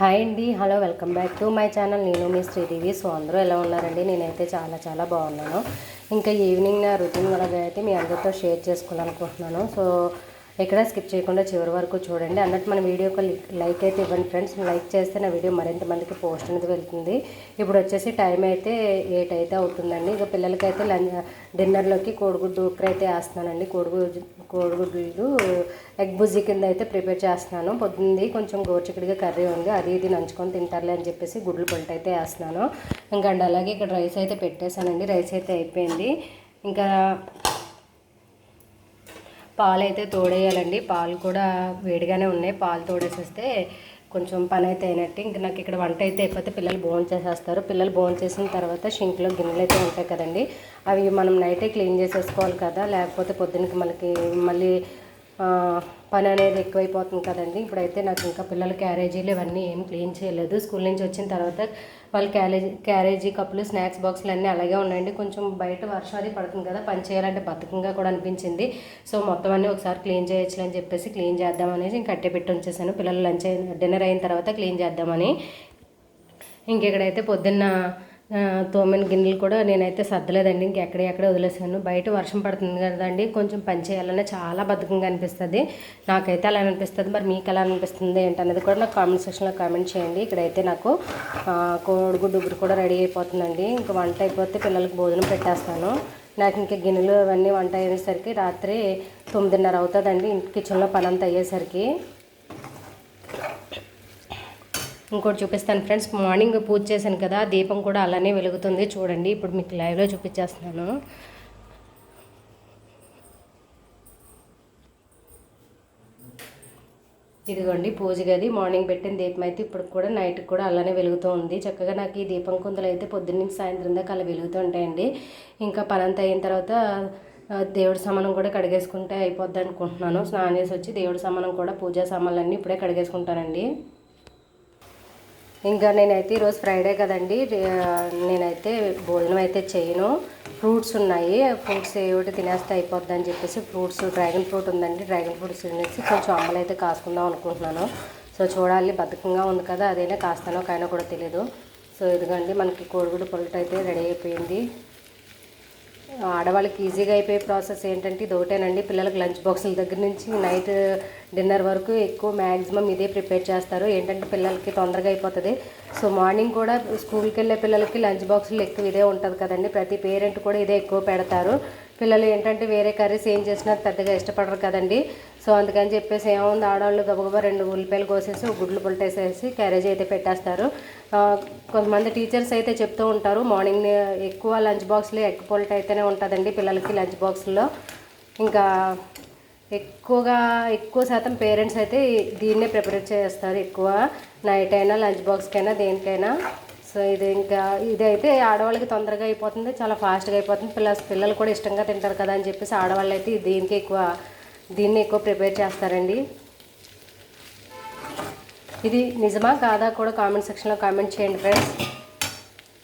Hi అండి hello welcome back to my channel. నేను మీ శ్రీదేవి. సో అందరూ ఎలా ఉన్నారండి? నేనైతే చాలా చాలా బాగున్నాను. ఇంకా ఈవినింగ్ నా రొటీన్ అలాగే అయితే మీ అందరితో షేర్ చేసుకోవాలనుకుంటున్నాను. సో ఎక్కడ స్కిప్ చేయకుండా చివరి వరకు చూడండి. అన్నట్టు మన వీడియోకి లైక్ అయితే ఇవ్వండి ఫ్రెండ్స్. లైక్ చేస్తే నా వీడియో మరింత మందికి పోస్ట్ అనేది వెళ్తుంది. ఇప్పుడు వచ్చేసి టైం అయితే ఎయిట్ అయితే అవుతుందండి. ఇక పిల్లలకైతే లంచ్ డిన్నర్లోకి కోడిగుడ్డు ఉక్కర అయితే వేస్తున్నానండి. కోడిగుడ్డు కోడిగుడ్లు ఎగ్ బుజ్జి కింద అయితే ప్రిపేర్ చేస్తున్నాను. పొద్దుంది కొంచెం గోరుచిక్కడిగా కర్రీ ఉంది. అది ఇది నంచుకొని తింటారులే అని చెప్పేసి గుడ్లు పొంట అయితే వేస్తున్నాను. ఇంకా అండ్ అలాగే ఇక్కడ రైస్ అయితే పెట్టేశానండి. రైస్ అయితే అయిపోయింది. ఇంకా పాలు అయితే తోడేయాలండి. పాలు కూడా వేడిగానే ఉన్నాయి. పాలు తోడేసేస్తే కొంచెం పని అయితే అయినట్టు. ఇంక నాకు ఇక్కడ వంట అయితే అయిపోతే పిల్లలు బోన్ చేసేస్తారు. పిల్లలు బోన్ చేసిన తర్వాత షింక్లో గిన్నెలు అయితే ఉంటాయి కదండి. అవి మనం నైటే క్లీన్ చేసేసుకోవాలి కదా. లేకపోతే పొద్దునకి మనకి మళ్ళీ పని అనేది ఎక్కువైపోతుంది కదండి. ఇప్పుడైతే నాకు ఇంకా పిల్లల క్యారేజీలు ఇవన్నీ ఏం క్లీన్ చేయలేదు. స్కూల్ నుంచి వచ్చిన తర్వాత వాళ్ళ క్యారేజీ క్యారేజీ కప్పులు స్నాక్స్ బాక్సులు అన్నీ అలాగే ఉన్నాయండి. కొంచెం బయట వర్షం అది పడుతుంది కదా పని చేయాలంటే బద్ధకంగా కూడా అనిపించింది. సో మొత్తం అన్నీ ఒకసారి క్లీన్ చేయొచ్చు అని చెప్పేసి క్లీన్ చేద్దామనేసి ఇంకా కట్టే పెట్టి ఉంచేసాను. పిల్లలు లంచ్ అయిన డిన్నర్ అయిన తర్వాత క్లీన్ చేద్దామని. ఇంకెక్కడైతే పొద్దున్న తోమిన గిన్నెలు కూడా నేనైతే సర్దలేదండి. ఇంకెక్కడ ఎక్కడే వదిలేసాను. బయట వర్షం పడుతుంది కదండి. కొంచెం పని చేయాలనే చాలా బద్ధకంగా అనిపిస్తుంది. నాకైతే అలా అనిపిస్తుంది. మరి మీకు ఎలా అనిపిస్తుంది ఏంటనేది కూడా నాకు కామెంట్ సెక్షన్లో కామెంట్ చేయండి. ఇక్కడైతే నాకు కోడిగుడ్డు ఉగురు కూడా రెడీ అయిపోతుందండి. ఇంకా వంట అయిపోతే పిల్లలకి భోజనం పెట్టేస్తాను. నాకు ఇంకా గిన్నెలు అవన్నీ వంట అయ్యేసరికి రాత్రి తొమ్మిదిన్నర అవుతుందండి. ఇంటి కిచెన్లో పని అంతా అయ్యేసరికి. ఇంకోటి చూపిస్తాను ఫ్రెండ్స్. మార్నింగ్ పూజ చేశాను కదా దీపం కూడా అలానే వెలుగుతుంది. చూడండి ఇప్పుడు మీకు లైవ్లో చూపించేస్తున్నాను. ఇదిగోండి పూజ గది. మార్నింగ్ పెట్టిన దీపం అయితే ఇప్పుడు కూడా నైట్కి కూడా అలానే వెలుగుతూ ఉంది. చక్కగా నాకు ఈ దీపం కుందలు అయితే పొద్దున్న నుంచి సాయంత్రం దాకా అలా వెలుగుతూ ఉంటాయండి. ఇంకా పనంత అయిన తర్వాత దేవుడి సామానం కూడా కడిగేసుకుంటే అయిపోద్ది అనుకుంటున్నాను. స్నానం చేసి వచ్చి దేవుడి సామానం కూడా పూజా సామాన్లన్నీ ఇప్పుడే కడిగేసుకుంటానండి. ఇంకా నేనైతే ఈరోజు ఫ్రైడే కదండి. నేనైతే భోజనం అయితే చేయను. ఫ్రూట్స్ ఉన్నాయి. ఫ్రూట్స్ ఏమిటి తినేస్తే అయిపోద్ది అని చెప్పేసి ఫ్రూట్స్ డ్రాగన్ ఫ్రూట్ ఉందండి. డ్రాగన్ ఫ్రూట్స్ తినేసి కొంచెం అమ్మలు అయితే కాసుకుందాం అనుకుంటున్నాను. సో చూడాలి బద్ధకంగా ఉంది కదా అదైనా కాస్తానో కాయనో కూడా తెలియదు సో ఇదిగండి మనకి కోడిగుడు పొలట అయితే రెడీ అయిపోయింది. ఆడవాళ్ళకి ఈజీగా అయిపోయే ప్రాసెస్ ఏంటంటే ఇది ఒకటేనండి. పిల్లలకి లంచ్ బాక్సుల దగ్గర నుంచి నైట్ డిన్నర్ వరకు ఎక్కువ మ్యాక్సిమం ఇదే ప్రిపేర్ చేస్తారు. ఏంటంటే పిల్లలకి తొందరగా అయిపోతుంది. సో మార్నింగ్ కూడా స్కూల్కి వెళ్ళే పిల్లలకి లంచ్ బాక్సులు ఎక్కువ ఇదే ఉంటుంది కదండి. ప్రతి పేరెంట్ కూడా ఇదే ఎక్కువ పెడతారు. పిల్లలు ఏంటంటే వేరే కర్రీస్ ఏం చేసినా పెద్దగా ఇష్టపడరు కదండి. సో అందుకని చెప్పేసి ఏముంది ఆడవాళ్ళు గబగబా రెండు ఉల్లిపాయలు కోసేసి ఒక గుడ్లు పుల్టేసేసి క్యారేజ్ అయితే పెట్టేస్తారు. కొంతమంది టీచర్స్ అయితే చెప్తూ ఉంటారు మార్నింగ్ ఎక్కువ లంచ్ బాక్స్లో ఎగ్ పొల్ట్ అయితేనే ఉంటుందండి పిల్లలకి లంచ్ బాక్స్లో. ఇంకా ఎక్కువగా ఎక్కువ శాతం పేరెంట్స్ అయితే దీన్నే ప్రిపేర్ చేస్తారు ఎక్కువ. నైట్ అయినా లంచ్ బాక్స్కైనా దేనికైనా. సో ఇది ఇంకా ఇదైతే ఆడవాళ్ళకి తొందరగా అయిపోతుంది చాలా ఫాస్ట్గా అయిపోతుంది. పిల్ల పిల్లలు కూడా ఇష్టంగా తింటారు కదా అని చెప్పేసి ఆడవాళ్ళు అయితే దీనికి ఎక్కువ దీన్ని ఎక్కువ ప్రిపేర్ చేస్తారండి. ఇది నిజమా కాదా కూడా కామెంట్ సెక్షన్లో కామెంట్ చేయండి ఫ్రెండ్స్.